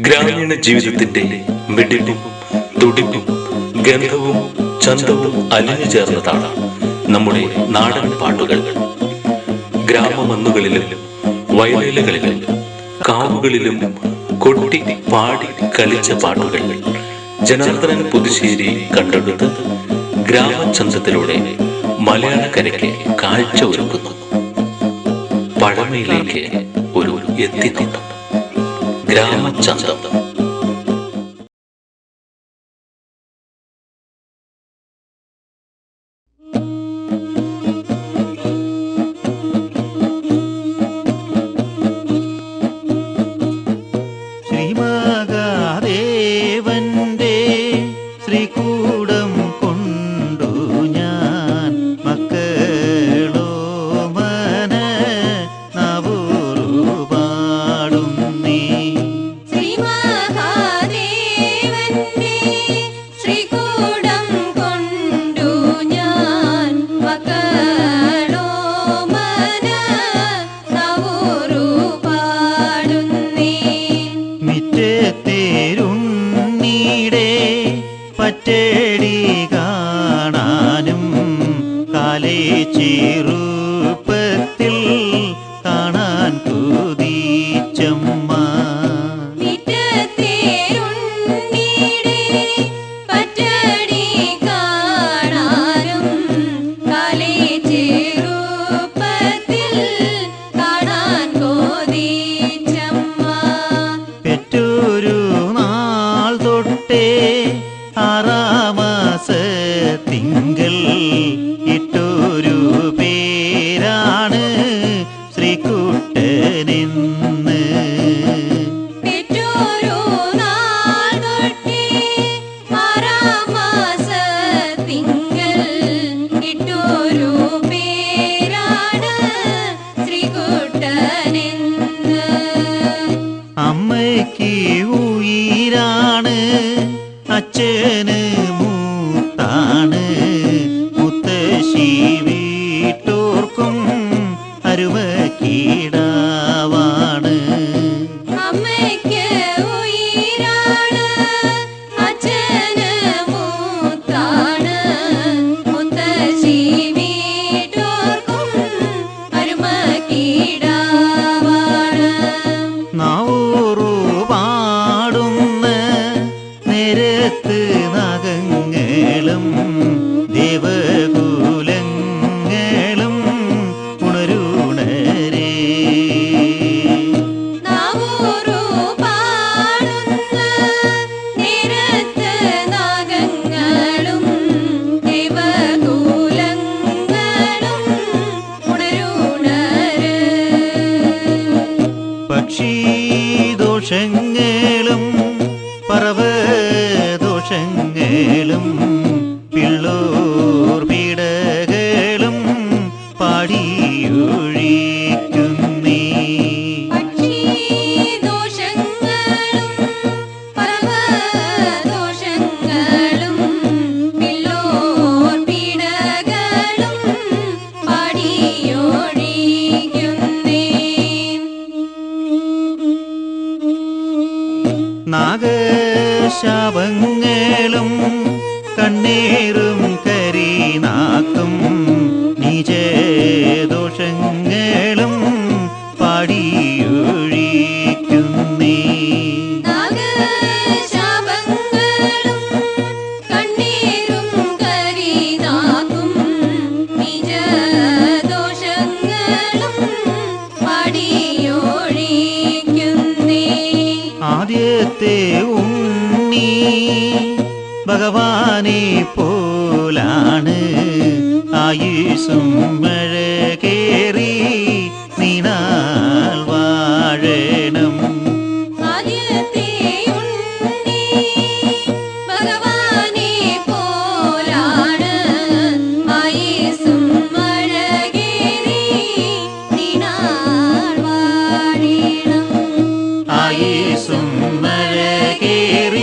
ഗ്രാമീണ ജീവിതത്തിന്റെ മിടിപ്പും തുടിപ്പും ഗന്ധവും ചന്തവും അലിഞ്ഞു ചേർന്നതാണ് നമ്മുടെ നാടൻ പാട്ടുകൾ. ഗ്രാമമന്നുകളിലും വയലേലകളിലും കാവുകളിലും കൊട്ടി പാടി കളിച്ച പാട്ടുകൾ. ജനാർദ്ദനൻ പുതുശ്ശേരി കണ്ടെടുത്ത് ഗ്രാമചന്തത്തിലൂടെ മലയാളക്കരയ്ക്ക് കാഴ്ച ഒരുക്കുന്നു. പഴമയിലേക്ക് ഒരു എത്തിനോട്ടം ग्रामचंद्र। പറ്റടി കാണാനും കാലേ ചെറുപ്പത്തിൽ ശ്രീകുട്ടനെന്ന്. അമ്മയ്ക്ക് ഉയിരാണ് അച്ഛന് ദേവകുലങ്ങളും ഉണരുണരേ. പക്ഷീദോഷങ്ങളും പറവദോഷങ്ങളും പിള്ളോർ നാഗശാപങ്ങളും കണ്ണീറും കരീനാക്കും. നിജദോഷങ്ങളും ആദ്യത്തെ നാഗശാപങ്ങളും നീ ഭഗവാനെ പോലാണ് ആയുസും മഴകേറി കേറി വാഴണം. ആയുസും കേറി